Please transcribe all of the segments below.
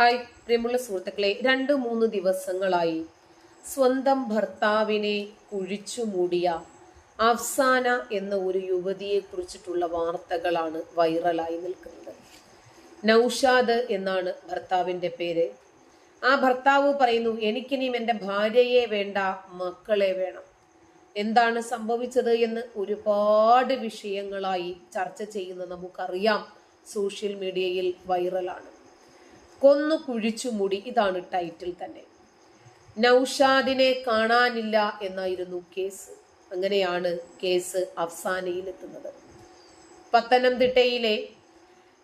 Hi പ്രിയമുള്ള സുഹൃത്തുക്കളെ രണ്ട് മൂന്ന് ദിവസങ്ങളായി സ്വന്തം ഭർത്താവിനെ കുഴിച്ചു മൂടിയ അഫ്സാന എന്ന ഒരു യുവതിയെ കുറിച്ചിട്ടുള്ള വാർത്തകളാണ് വൈറലായി നിൽക്കുന്നത്. നൗഷാദ് എന്നാണ് ഭർത്താവിന്റെ പേര്. ആ ഭർത്താവ് പറയുന്നു എനിക്കിനിയും എന്റെ ഭാര്യയെ വേണ്ട മക്കളെ വേണം. എന്താണ് സംഭവിച്ചത് എന്ന് ഒരുപാട് വിഷയങ്ങളായി ചർച്ച ചെയ്യുന്ന നമുക്കറിയാം. സോഷ്യൽ മീഡിയയിൽ വൈറലാണ്. കൊന്നു കുഴിച്ചു മുടി. ഇതാണ് ടൈറ്റിൽ തന്നെ. നൌഷാദിനെ കാണാനില്ല എന്നായിരുന്നു കേസ്. അങ്ങനെയാണ് കേസ് അവസാനയിലെത്തുന്നത്. പത്തനംതിട്ടയിലെ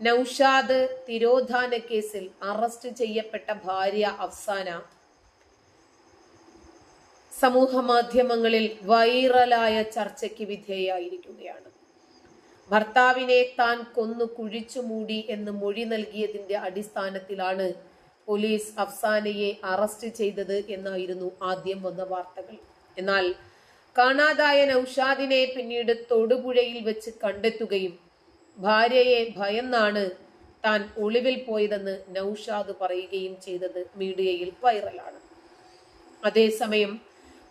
നൌഷാദ് തിരോധാന കേസിൽ അറസ്റ്റ് ചെയ്യപ്പെട്ട ഭാര്യ അഫ്സാന സമൂഹ മാധ്യമങ്ങളിൽ വൈറലായ ചർച്ചയ്ക്ക് വിധേയായിരിക്കുകയാണ്. ഭർത്താവിനെ താൻ കൊന്നു കുഴിച്ചു മൂടി എന്ന് മൊഴി നൽകിയതിന്റെ അടിസ്ഥാനത്തിലാണ് പോലീസ് അഫ്സാനയെ അറസ്റ്റ് ചെയ്തത് എന്നായിരുന്നു ആദ്യം വന്ന വാർത്തകൾ. എന്നാൽ കാണാതായ നൌഷാദിനെ പിന്നീട് തൊടുപുഴയിൽ വെച്ച് കണ്ടെത്തുകയും ഭാര്യയെ ഭയന്നാണ് താൻ ഒളിവിൽ പോയതെന്ന് നൌഷാദ് പറയുകയും ചെയ്തത് മീഡിയയിൽ വൈറലാണ്. അതേസമയം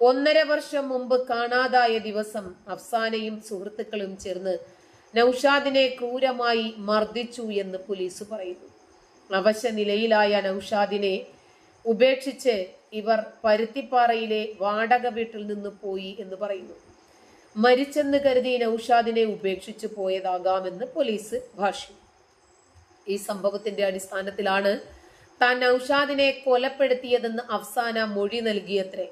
ഒന്നര വർഷം മുമ്പ് കാണാതായ ദിവസം അഫ്സാനയും സുഹൃത്തുക്കളും ചേർന്ന് നൌഷാദിനെ ക്രൂരമായി മർദ്ദിച്ചു എന്ന് പോലീസ് പറയുന്നു. അവശ നിലയിലായ നൌഷാദിനെ ഉപേക്ഷിച്ച് ഇവർ പരുത്തിപ്പാറയിലെ വാടക വീട്ടിൽ നിന്ന് പോയി എന്ന് പറയുന്നു. മരിച്ചെന്ന് കരുതി നൌഷാദിനെ ഉപേക്ഷിച്ചു പോയതാകാമെന്ന് പോലീസ് ഭാഷ്യം. ഈ സംഭവത്തിന്റെ അടിസ്ഥാനത്തിലാണ് താൻ നൌഷാദിനെ കൊലപ്പെടുത്തിയതെന്ന് അഫ്സാന മൊഴി നൽകിയത്രേ.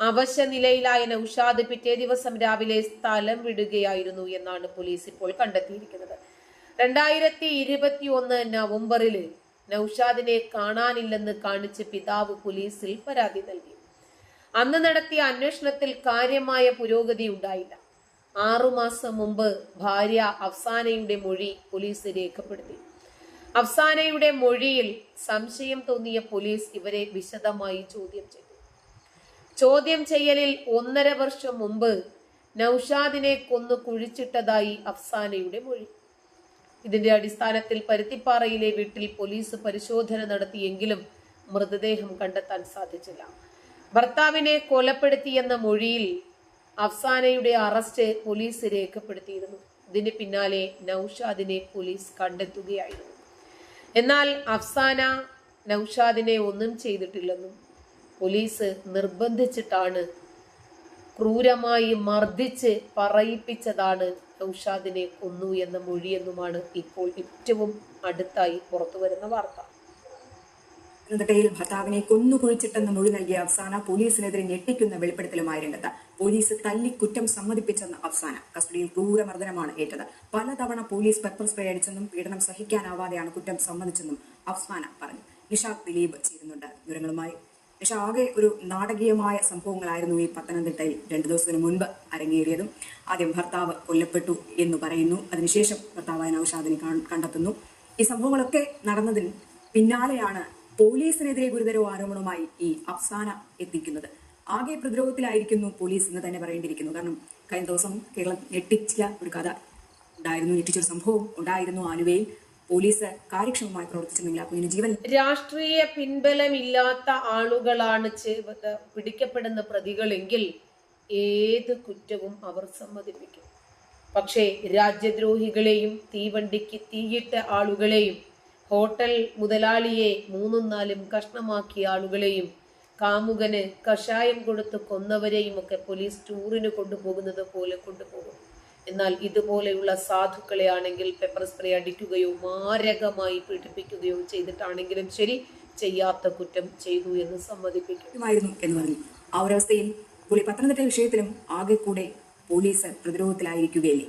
അവശ നിലയിലായ നൌഷാദ് പിറ്റേ ദിവസം രാവിലെ സ്ഥലം വിടുകയായിരുന്നു എന്നാണ് പോലീസ് ഇപ്പോൾ കണ്ടെത്തിയിരിക്കുന്നത്. രണ്ടായിരത്തി ഇരുപത്തി ഒന്ന് നവംബറിൽ നൌഷാദിനെ കാണാനില്ലെന്ന് കാണിച്ച് പിതാവ് പോലീസിൽ പരാതി നൽകി. അന്ന് നടത്തിയ അന്വേഷണത്തിൽ കാര്യമായ പുരോഗതി ഉണ്ടായില്ല. ആറുമാസം മുമ്പ് ഭാര്യ അഫ്സാനയുടെ മൊഴി പോലീസ് രേഖപ്പെടുത്തി. അഫ്സാനയുടെ മൊഴിയിൽ സംശയം തോന്നിയ പോലീസ് ഇവരെ വിശദമായി ചോദ്യം ചെയ്തു. ചോദ്യം ചെയ്യലിൽ ഒന്നര വർഷം മുമ്പ് നൌഷാദിനെ കൊന്നു കുഴിച്ചിട്ടതായി അഫ്സാനയുടെ മൊഴി. ഇതിന്റെ അടിസ്ഥാനത്തിൽ പരുത്തിപ്പാറയിലെ വീട്ടിൽ പോലീസ് പരിശോധന നടത്തിയെങ്കിലും മൃതദേഹം കണ്ടെത്താൻ സാധിച്ചില്ല. ഭർത്താവിനെ കൊലപ്പെടുത്തിയെന്ന മൊഴിയിൽ അഫ്സാനയുടെ അറസ്റ്റ് പോലീസ് രേഖപ്പെടുത്തിയിരുന്നു. ഇതിന് പിന്നാലെ നൌഷാദിനെ പോലീസ് കണ്ടെത്തുകയായിരുന്നു. എന്നാൽ അഫ്സാന നൌഷാദിനെ ഒന്നും ചെയ്തിട്ടില്ലെന്നും പോലീസ് നിർബന്ധിച്ചിട്ടാണ് ക്രൂരമായി മർദ്ദിച്ച് പറയിപ്പിച്ചതാണ് നൌഷാദിനെ കൊന്നു എന്ന മൊഴിയെന്നുമാണ് ഇപ്പോൾ ഏറ്റവും അടുത്തായി പുറത്തു വരുന്ന വാർത്ത. പത്തനംതിട്ടയിൽ ഭർത്താവിനെ കൊന്നു കുഴിച്ചിട്ടെന്ന് മൊഴി നൽകിയ അഫ്സാന പോലീസിനെതിരെ ഞെട്ടിക്കുന്ന വെളിപ്പെടുത്തലുമായി രംഗത്ത് പോലീസ് തല്ലി കുറ്റം സമ്മതിപ്പിച്ചെന്ന് അഫ്സാന കസ്റ്റഡിയിൽ ക്രൂരമർദ്ദനമാണ് ഏറ്റത്. പലതവണ പോലീസ് പെപ്പർ സ്പ്രേ അടിച്ചെന്നും പീഡനം സഹിക്കാനാവാതെയാണ് കുറ്റം സമ്മതിച്ചെന്നും അഫ്സാന പറഞ്ഞു. നിഷാദ് ദിലീപ് ചേരുന്നുണ്ട് വിവരങ്ങളുമായി നിഷ ആകെ ഒരു നാടകീയമായ സംഭവങ്ങളായിരുന്നു ഈ പത്തനംതിട്ടയിൽ രണ്ടു ദിവസത്തിന് മുൻപ് അരങ്ങേറിയതും. ആദ്യം ഭർത്താവ് കൊല്ലപ്പെട്ടു എന്ന് പറയുന്നു. അതിനുശേഷം ഭർത്താവായ നൌഷാദിനെ കണ്ടെത്തുന്നു. ഈ സംഭവങ്ങളൊക്കെ നടന്നതിന് പിന്നാലെയാണ് പോലീസിനെതിരെ ഗുരുതര ആരോപണവുമായി ഈ അഫ്സാന എത്തിക്കുന്നത്. ആകെ പ്രതിരോധത്തിലായിരിക്കുന്നു പോലീസ് എന്ന് തന്നെ പറയേണ്ടിയിരിക്കുന്നു. കാരണം കഴിഞ്ഞ ദിവസം കേരളം ഞെട്ടിച്ച ഒരു കഥ ഉണ്ടായിരുന്നു. ഞെട്ടിച്ചൊരു സംഭവം ഉണ്ടായിരുന്നു ആലുവയിൽ. പോലീസ് കാര്യക്ഷമമായി പ്രവർത്തിച്ചിരുന്നില്ല കുഞ്ഞിന് ജീവൻ രാഷ്ട്രീയ പിൻബലമില്ലാത്ത ആളുകളാണ് പിടിക്കപ്പെടുന്ന പ്രതികളെങ്കിൽ ഏത് കുറ്റവും അവർ സമ്മതിപ്പിക്കും. പക്ഷേ രാജ്യദ്രോഹികളെയും തീവണ്ടിക്ക് തീയിട്ട ആളുകളെയും ഹോട്ടൽ മുതലാളിയെ മൂന്നും നാലും കഷ്ണമാക്കിയ ആളുകളെയും കാമുകന് കഷായം കൊടുത്ത് കൊന്നവരെയും ഒക്കെ പോലീസ് ടൂറിന് കൊണ്ടുപോകുന്നത് പോലെ കൊണ്ടുപോകും. എന്നാൽ ഇതുപോലെയുള്ള സാധുക്കളെ ആണെങ്കിൽ പെപ്പർ സ്പ്രേ അടിക്കുകയോ മാരകമായി പീഡിപ്പിക്കുകയോ ചെയ്തിട്ടാണെങ്കിലും ശരി ചെയ്യാത്ത കുറ്റം ചെയ്തു എന്ന് സമ്മതിപ്പിക്കുമായിരുന്നു എന്ന് പറഞ്ഞു. ആ ഒരവസ്ഥയിൽ പുലി പത്തനംതിട്ട വിഷയത്തിലും ആകെ കൂടെ പോലീസ് പ്രതിരോധത്തിലായിരിക്കുകയല്ലേ?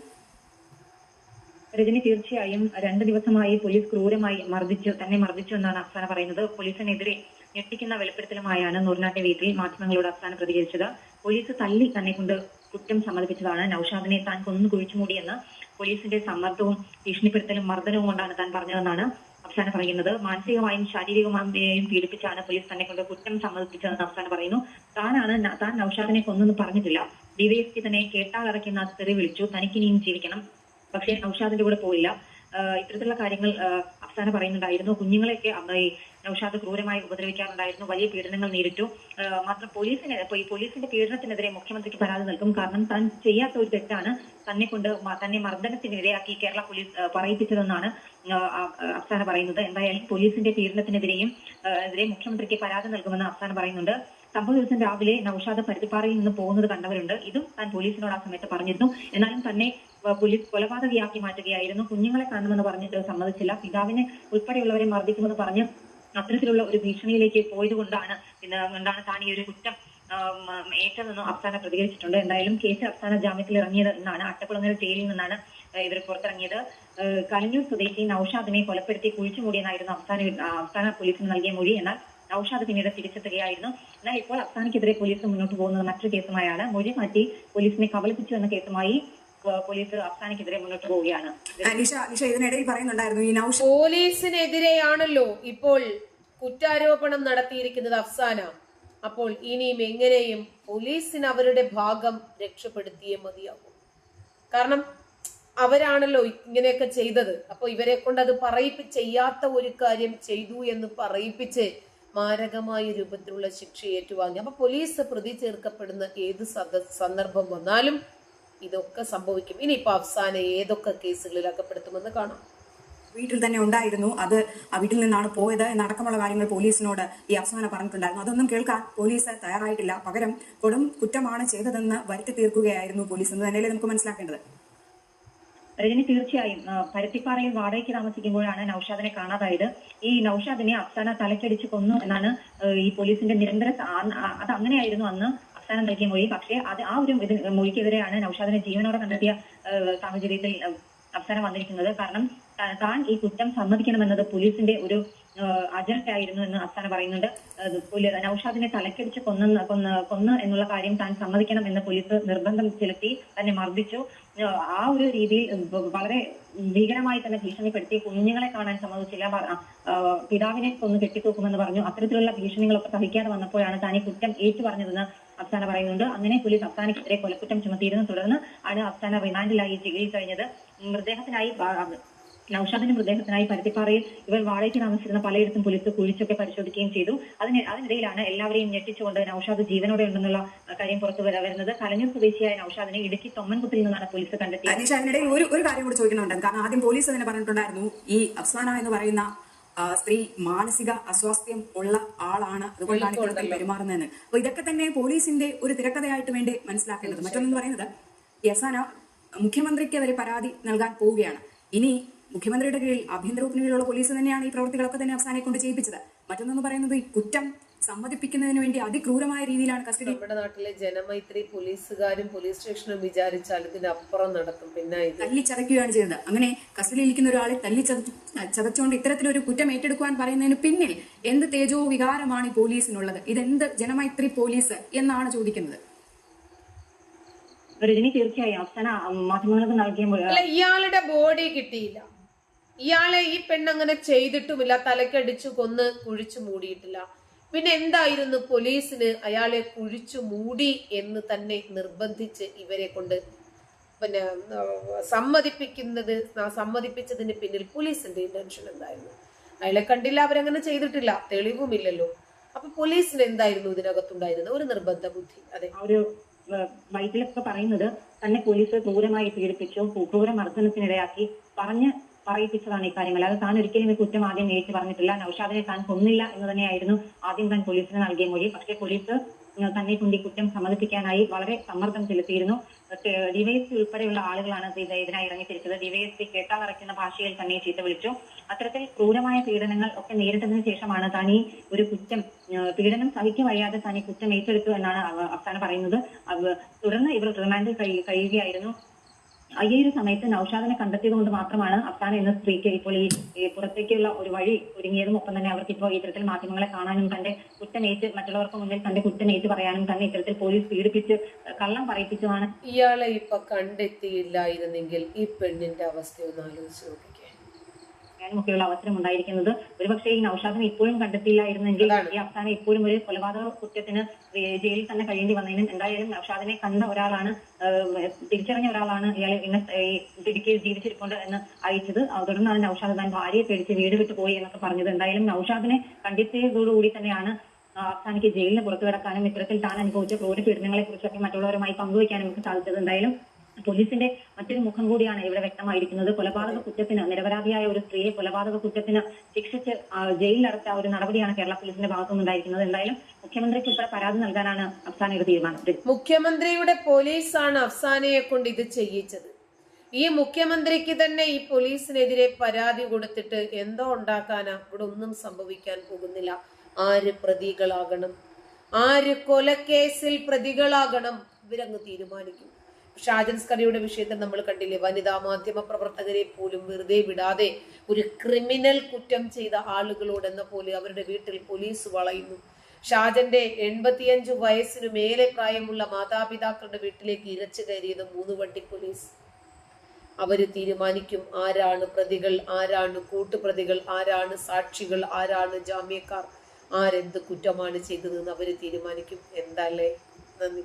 രജനി തീർച്ചയായും രണ്ട് ദിവസമായി പോലീസ് ക്രൂരമായി മർദ്ദിച്ചു തന്നെ മർദ്ദിച്ചു എന്നാണ് അഫ്സാന പറയുന്നത്. പോലീസിനെതിരെ ഞെട്ടിക്കുന്ന വെളിപ്പെടുത്തലുമായാണ് നൂറിനാട്ടെ വീട്ടിൽ മാധ്യമങ്ങളോട് അഫ്സാന പ്രതികരിച്ചത്. പോലീസ് തല്ലി തന്നെ കൊണ്ട് കുറ്റം സമ്മതിപ്പിച്ചതാണ്. നൌഷാദിനെ താൻ കൊന്നു കുഴിച്ചുമൂടിയെന്ന് പോലീസിന്റെ സമ്മർദ്ദവും ഭീഷണിപ്പെടുത്തലും മർദ്ദനവും കൊണ്ടാണ് താൻ പറഞ്ഞതെന്നാണ് അവസാനം പറയുന്നത്. മാനസികമായും ശാരീരികമായും പീഡിപ്പിച്ചാണ് പോലീസ് തന്നെ കൊണ്ട് കുറ്റം സമ്മതിപ്പിച്ചതെന്ന് അവസാനം പറയുന്നു. താനാണ് താൻ നൌഷാദിനെ കൊന്നെന്ന് പറഞ്ഞിട്ടില്ല. ഡിവൈഎസ്പി തന്നെ കേട്ടാലറയ്ക്കുന്ന തെറി വിളിച്ചു. തനിക്കിനിയും ജീവിക്കണം. പക്ഷേ നൌഷാദിന്റെ കൂടെ പോയില്ല ഇത്തരത്തിലുള്ള കാര്യങ്ങൾ അഫ്സാന പറയുന്നുണ്ടായിരുന്നു. കുഞ്ഞുങ്ങളെയൊക്കെ ഈ നൌഷാദ് ക്രൂരമായി ഉപദ്രവിക്കാറുണ്ടായിരുന്നു. വലിയ പീഡനങ്ങൾ നേരിട്ടു. മാത്രം പോലീസിന് പോലീസിന്റെ പീഡനത്തിനെതിരെ മുഖ്യമന്ത്രിക്ക് പരാതി നൽകും. കാരണം താൻ ചെയ്യാത്ത ഒരു തെറ്റാണ് തന്നെ കൊണ്ട് തന്നെ മർദ്ദനത്തിനിരയാക്കി കേരള പോലീസ് പറയിപ്പിച്ചതെന്നാണ് അഫ്സാന പറയുന്നത്. എന്തായാലും പോലീസിന്റെ പീഡനത്തിനെതിരെയും എതിരെ മുഖ്യമന്ത്രിക്ക് പരാതി നൽകുമെന്ന് അഫ്സാന പറയുന്നുണ്ട്. സംഭവ ദിവസം രാവിലെ നൌഷാദ് പരുത്തിപ്പാറയിൽ നിന്ന് പോകുന്നത് കണ്ടവരുണ്ട്. ഇതും താൻ പോലീസിനോട് ആ സമയത്ത് പറഞ്ഞിരുന്നു. എന്നാലും തന്നെ പോലീസ് കൊലപാതകയാക്കി മാറ്റുകയായിരുന്നു. കുഞ്ഞുങ്ങളെ കാണുമെന്ന് പറഞ്ഞിട്ട് സമ്മതിച്ചില്ല. പിതാവിനെ ഉൾപ്പെടെയുള്ളവരെ മർദ്ദിക്കുമെന്ന് പറഞ്ഞ് അത്തരത്തിലുള്ള ഒരു ഭീഷണിയിലേക്ക് പോയത് കൊണ്ടാണ് പിന്നെ കൊണ്ടാണ് താൻ ഈ ഒരു കുറ്റം ഏറ്റതെന്ന് അഫ്സാന പ്രതികരിച്ചിട്ടുണ്ട്. എന്തായാലും കേസ് അഫ്സാന ജാമ്യത്തിൽ ഇറങ്ങിയത് എന്നാണ്. അട്ടക്കുളങ്ങര ജയിലിൽ നിന്നാണ് ഇവർ പുറത്തിറങ്ങിയത്. കലഞ്ഞൂർ സ്വദേശി നൌഷാദിനെ കൊലപ്പെടുത്തി കുഴിച്ചു മൂടിയെന്നായിരുന്നു അഫ്സാന അഫ്സാന പോലീസിന് നൽകിയ മൊഴി. എന്നാൽ നൌഷാദ് പിന്നീട് തിരിച്ചെത്തുകയായിരുന്നു. എന്നാൽ ഇപ്പോൾ അഫ്സാനയ്ക്കെതിരെ പോലീസ് മുന്നോട്ട് പോകുന്നത് മറ്റൊരു കേസുമായാണ്. മൊഴി മാറ്റി പോലീസിനെ കബളിപ്പിച്ചു എന്ന കേസുമായി പോലീസ് മുന്നോട്ട് പോവുകയാണ്. ഇതിനിടയിൽ പറയുന്നുണ്ടായിരുന്നു പോലീസിനെതിരെയാണല്ലോ ഇപ്പോൾ കുറ്റാരോപണം നടത്തിയിരിക്കുന്നത് അഫ്സാന. അപ്പോൾ ഇനിയും എങ്ങനെയും പോലീസിന് അവരുടെ ഭാഗം രക്ഷപ്പെടുത്തിയേ മതിയാകും കാരണം അവരാണല്ലോ ഇങ്ങനെയൊക്കെ ചെയ്തത്. അപ്പൊ ഇവരെ കൊണ്ട് അത് പറയിപ്പ് ചെയ്യാത്ത ഒരു കാര്യം ചെയ്തു എന്ന് പറയിപ്പിച്ച് മാരകമായ രൂപത്തിലുള്ള ശിക്ഷ ഏറ്റുവാങ്ങി. അപ്പൊ പോലീസ് പ്രതി ചേർക്കപ്പെടുന്ന ഏത് സന്ദർഭം വന്നാലും ഇതൊക്കെ സംഭവിക്കും. ഇനിയിപ്പോ അവസാന ഏതൊക്കെ കേസുകളിൽ അകപ്പെടുത്തുമെന്ന് കാണാം. വീട്ടിൽ തന്നെ ഉണ്ടായിരുന്നു. അത് വീട്ടിൽ നിന്നാണ് പോയത് എന്നടക്കമുള്ള കാര്യങ്ങൾ പോലീസിനോട് ഈ അവസാനം പറഞ്ഞിട്ടുണ്ടായിരുന്നു. അതൊന്നും കേൾക്കാൻ പോലീസ് തയ്യാറായിട്ടില്ല. പകരം കൊടും കുറ്റമാണ് ചെയ്തതെന്ന് വരുത്തി തീർക്കുകയായിരുന്നു പോലീസ്. എന്ന് തന്നെയല്ലേ നമുക്ക് മനസ്സിലാക്കേണ്ടത്? രജനി തീർച്ചയായും പരുത്തിപ്പാറയിൽ വാടകയ്ക്ക് താമസിക്കുമ്പോഴാണ് നൌഷാദിനെ കാണാതായത്. ഈ നൌഷാദിനെ അഫ്സാന തലക്കടിച്ച് കൊന്നു എന്നാണ് ഈ പോലീസിന്റെ നിരന്തര അത് അങ്ങനെയായിരുന്നു അന്ന് അഫ്സാന നൽകിയ മൊഴി. പക്ഷേ അത് ആ ഒരു മൊഴിക്കെതിരെയാണ് നൌഷാദിനെ ജീവനോടെ കണ്ടെത്തിയ സാഹചര്യത്തിൽ അഫ്സാന വന്നിരിക്കുന്നത്. കാരണം താൻ ഈ കുറ്റം സമ്മതിക്കണമെന്നത് പോലീസിന്റെ ഒരു അജണ്ട ആയിരുന്നു എന്ന് അഫ്സാന പറയുന്നുണ്ട്. നൌഷാദിനെ തലക്കടിച്ച് കൊന്ന കൊന്ന് കൊന്ന് എന്നുള്ള കാര്യം താൻ സമ്മതിക്കണം എന്ന് പോലീസ് നിർബന്ധം ചെലുത്തി തന്നെ മർദ്ദിച്ചു. ആ ഒരു രീതിയിൽ വളരെ ഭീകരമായി തന്നെ ഭീഷണിപ്പെടുത്തി കുഞ്ഞുങ്ങളെ കാണാൻ സമ്മതിച്ചില്ല. പിതാവിനെ കൊന്ന് കെട്ടിത്തൂക്കുമെന്ന് പറഞ്ഞു. അത്തരത്തിലുള്ള ഭീഷണികളൊക്കെ സഹിക്കാതെ വന്നപ്പോഴാണ് താൻ ഈ കുറ്റം ഏറ്റു പറഞ്ഞതെന്ന് അഫ്സാന പറയുന്നുണ്ട്. അങ്ങനെ പോലീസ് അഫ്സാനക്കെതിരെ കൊലക്കുറ്റം ചുമത്തിയിരുന്നു. തുടർന്ന് ആണ് അഫ്സാന റിമാൻഡിലായി ജയിലിൽ കഴിഞ്ഞത്. മൃതദേഹത്തിനായി നൌഷാദിന്റെ മൃതദേഹത്തിനായി പരുത്തിപ്പാറയിൽ ഇവർ വാടകയ്ക്ക് താമസിച്ചിരുന്ന പലയിടത്തും പോലീസ് കുഴിച്ചൊക്കെ പരിശോധിക്കുകയും ചെയ്തു. അതിന് അതിനിടയിലാണ് എല്ലാവരെയും ഞെട്ടിച്ചുകൊണ്ട് നൌഷാദ് ജീവനോടെ ഉണ്ടെന്നുള്ള കാര്യം പുറത്തു വരാ വരുന്നത്. കലഞ്ഞൂർ സ്വദേശിയായ നൌഷാദിനെ ഇടുക്കി തൊമ്മൻകുത്തിൽ നിന്നാണ് പോലീസ് കണ്ടെത്തിയത്. അതിനിടെ ഒരു ഒരു കാര്യം കൂടി ചോദിക്കുന്നുണ്ട്. കാരണം ആദ്യം പോലീസ് തന്നെ പറഞ്ഞിട്ടുണ്ടായിരുന്നു. ഈ അഫ്സാന എന്ന് പറയുന്ന സ്ത്രീ മാനസിക അസ്വാസ്ഥ്യം ഉള്ള ആളാണ്. അതുകൊണ്ടാണ് ഇത്തരത്തിൽ പെരുമാറുന്നതെന്ന്. അപ്പൊ ഇതൊക്കെ തന്നെ പോലീസിന്റെ ഒരു തിരക്കഥയായിട്ട് വേണ്ടി മനസ്സിലാക്കേണ്ടത്. മറ്റൊന്നെന്ന് പറയുന്നത് ഈ അഫ്സാന മുഖ്യമന്ത്രിക്ക് വരെ പരാതി നൽകാൻ പോവുകയാണ്. ഇനി മുഖ്യമന്ത്രിയുടെ കീഴിൽ ആഭ്യന്തര വകുപ്പിന് കീഴിലുള്ള പോലീസ് തന്നെയാണ് ഈ പ്രവർത്തികളൊക്കെ തന്നെ അവസാനെ കൊണ്ട് ചെയ്യിപ്പിച്ചത്. മറ്റൊന്നെന്ന് പറയുന്നത് ഈ കുറ്റം സമ്മതിപ്പിക്കുന്നതിന് വേണ്ടി അതിക്രൂരമായ രീതിയിലാണ് കസ്റ്റഡി നമ്മുടെ നാട്ടിലെ ജനമൈത്രി പോലീസുകാരും പോലീസ് സ്റ്റേഷനും വിചാരിച്ചാൽ ഇതിനപ്പുറം നടക്കും പിന്നെ തല്ലിച്ചതയ്ക്കുകയാണ് ചെയ്തത്. അങ്ങനെ കസ്റ്റഡിയിൽ ഇരിക്കുന്ന ഒരാളെ തല്ലി ചത- ചതച്ചുകൊണ്ട് ഇത്തരത്തിലൊരു കുറ്റം ഏറ്റെടുക്കുവാൻ പറയുന്നതിന് പിന്നിൽ എന്ത് തേജോ വികാരമാണ് ഈ പോലീസിനുള്ളത്? ഇതെന്ത് ജനമൈത്രി പോലീസ് എന്നാണ് ചോദിക്കുന്നത്. രജനി തീർച്ചയായും അവസാന മാധ്യമങ്ങൾക്ക് നൽകിയ ഇയാളുടെ ബോഡി കിട്ടിയില്ല. ഇയാളെ ഈ പെണ്ണങ്ങനെ ചെയ്തിട്ടുമില്ല തലക്കടിച്ചു കൊന്ന് കുഴിച്ചു മൂടിയിട്ടില്ല. പിന്നെ എന്തായിരുന്നു പോലീസിന് അയാളെ കുഴിച്ചു മൂടി എന്ന് തന്നെ നിർബന്ധിച്ച് ഇവരെ കൊണ്ട് പിന്നെ സമ്മതിപ്പിക്കുന്നത് സമ്മതിപ്പിച്ചതിന് പിന്നിൽ പോലീസിന്റെ ഇന്റൻഷൻ എന്തായിരുന്നു? അയാളെ കണ്ടില്ല അവരങ്ങനെ ചെയ്തിട്ടില്ല. തെളിവുമില്ലല്ലോ. അപ്പൊ പോലീസിന് എന്തായിരുന്നു ഇതിനകത്തുണ്ടായിരുന്നത്? ഒരു നിർബന്ധ ബുദ്ധി അതെ ഒരു ഏഹ്, വൈദ്യുലൊക്കെ പറയുന്നത് തന്നെ പോലീസ് ക്രൂരമായി പീഡിപ്പിച്ചു ക്രൂ- ക്രൂര മർദ്ദനത്തിനിടയാക്കി പറഞ്ഞ് പറയിപ്പിച്ചതാണ് ഈ കാര്യങ്ങൾ. അത് താൻ ഒരിക്കലും ഈ കുറ്റം ആദ്യം ഏറ്റു പറഞ്ഞിട്ടില്ല. നൌഷാദിനെ താൻ കൊന്നില്ല എന്ന് തന്നെയായിരുന്നു ആദ്യം താൻ പോലീസിന് നൽകിയ മൊഴി. പക്ഷേ പോലീസ് തന്നെ കൊണ്ട് ഈ കുറ്റം സമ്മതിപ്പിക്കാനായി വളരെ സമ്മർദ്ദം ചെലുത്തിയിരുന്നു. ഡിവൈഎസ്പി ഉൾപ്പെടെയുള്ള ആളുകളാണ് ഇത് ഇതിനായി ഇറങ്ങിത്തിരിച്ചത്. ഡിവൈഎസ്പി കേട്ടാലറയ്ക്കുന്ന ഭാഷയിൽ തന്നെ ചീത്ത വിളിച്ചു. അത്തരത്തിൽ ക്രൂരമായ പീഡനങ്ങൾ ഒക്കെ നേരിട്ടതിന് ശേഷമാണ് താൻ ഈ ഒരു കുറ്റം പീഡനം സഹിக்க വയ്യാതെ താൻ ഈ കുറ്റം ഏറ്റെടുത്തു എന്നാണ് അവസാനം പറയുന്നത്. തുടർന്ന് ഇവർ റിമാൻഡിൽ കഴി- കഴിയുകയായിരുന്നു. ഈ ഒരു സമയത്ത് നൌഷാദിനെ കണ്ടെത്തിയത് കൊണ്ട് മാത്രമാണ് അഫ്സാന എന്ന സ്ത്രീക്ക് ഇപ്പോൾ ഈ പുറത്തേക്കുള്ള ഒരു വഴി ഒരുങ്ങിയതും ഒപ്പം തന്നെ അവർക്ക് ഇപ്പോൾ ഇത്തരത്തിൽ മാധ്യമങ്ങളെ കാണാനും തന്റെ കുറ്റമേറ്റ് മറ്റുള്ളവർക്ക് മുന്നിൽ തന്റെ കുറ്റമേറ്റ് പറയാനും തന്നെ ഇത്തരത്തിൽ പോലീസ് പീഡിപ്പിച്ച് കള്ളം പറയിപ്പിച്ചതാണ് ഇയാളെ ഇപ്പൊ കണ്ടെത്തിയില്ലായിരുന്നെങ്കിൽ ഈ പെണ്ണിന്റെ അവസ്ഥ ഒന്ന് ആലോചിച്ച് നോക്കിക്കേ ഒക്കെയുള്ള അവസരം ഉണ്ടായിരിക്കുന്നത് ഒരുപക്ഷെ ഈ നൌഷാദിനെ ഇപ്പോഴും കണ്ടെത്തിയില്ലായിരുന്നെങ്കിൽ ഈ അവസാനം ഇപ്പോഴും ഒരു കൊലപാതക കുറ്റത്തിന് ജയിലിൽ തന്നെ കഴിയേണ്ടി വന്നതിനും എന്തായാലും നൌഷാദിനെ കണ്ട ഒരാളാണ് തിരിച്ചറിഞ്ഞ ഒരാളാണ് ഇയാൾ ഇന്ന് ഇടുക്കിയിൽ ജീവിച്ചിരിപ്പുണ്ട് എന്ന് അറിയിച്ചത് തുടർന്നാണ് നൌഷാദ് താൻ ഭാര്യയെ പേടിച്ച് വീട് വിട്ടു പോയി എന്നൊക്കെ പറഞ്ഞത്. എന്തായാലും നൌഷാദിനെ കണ്ടെത്തിയതോടുകൂടി തന്നെയാണ് അഫ്സാനിക്ക് അവസാനിക്ക് ജയിലിന് പുറത്തു കിടക്കാനും ഇത്തരത്തിൽ താൻ അനുഭവിച്ച ക്രൂര പീഡനങ്ങളെ കുറിച്ചൊക്കെ മറ്റുള്ളവരുമായി പങ്കുവയ്ക്കാനും നമുക്ക് സാധിച്ചത്. എന്തായാലും പോലീസിന്റെ മറ്റൊരു മുഖം കൂടിയാണ് ഇവിടെ വ്യക്തമായിരിക്കുന്നത്. കൊലപാതക കുറ്റത്തിന് നിരപരാധിയായ ഒരു സ്ത്രീയെ കൊലപാതക കുറ്റത്തിന് ശിക്ഷിച്ച് ജയിലിലടച്ച ഒരു നടപടിയാണ് കേരള പോലീസിന്റെ ഭാഗത്തുനിന്നുണ്ടായിരിക്കുന്നത്. എന്തായാലും മുഖ്യമന്ത്രിക്ക് ഉൾപ്പെടെ പരാതി നൽകാനാണ് അഫ്സാനയുടെ തീരുമാനം. മുഖ്യമന്ത്രിയുടെ പോലീസാണ് അഫ്സാനയെ കൊണ്ട് ഇത് ചെയ്യിച്ചത്. ഈ മുഖ്യമന്ത്രിക്ക് തന്നെ ഈ പോലീസിനെതിരെ പരാതി കൊടുത്തിട്ട് എന്തോ ഉണ്ടാക്കാനാ? ഇവിടെ ഒന്നും സംഭവിക്കാൻ പോകുന്നില്ല. ആര് പ്രതികളാകണം? ആര് കൊലക്കേസിൽ പ്രതികളാകണം? ഇവരങ്ങ് തീരുമാനിക്കും. ഷാജൻ സ്കറിയുടെ വിഷയത്തിൽ നമ്മൾ കണ്ടില്ലേ? വനിതാ മാധ്യമ പ്രവർത്തകരെ പോലും വെറുതെ വിടാതെ ഒരു ക്രിമിനൽ കുറ്റം ചെയ്ത ആളുകളോടെന്ന പോലെ അവരുടെ വീട്ടിൽ പോലീസ് വളയുന്നു. ഷാജന്റെ എൺപത്തിയഞ്ചു വയസ്സിനു മേലെ പ്രായമുള്ള മാതാപിതാക്കളുടെ വീട്ടിലേക്ക് ഇരച്ചു കയറിയത് മൂന്ന് വണ്ടി പോലീസ്. അവർ തീരുമാനിക്കും ആരാണ് പ്രതികൾ ആരാണ് കൂട്ടുപ്രതികൾ ആരാണ് സാക്ഷികൾ ആരാണ് ജാമ്യക്കാർ ആരെന്ത് കുറ്റമാണ് ചെയ്തതെന്ന് അവർ തീരുമാനിക്കും. എന്താല്ലേ നന്ദി.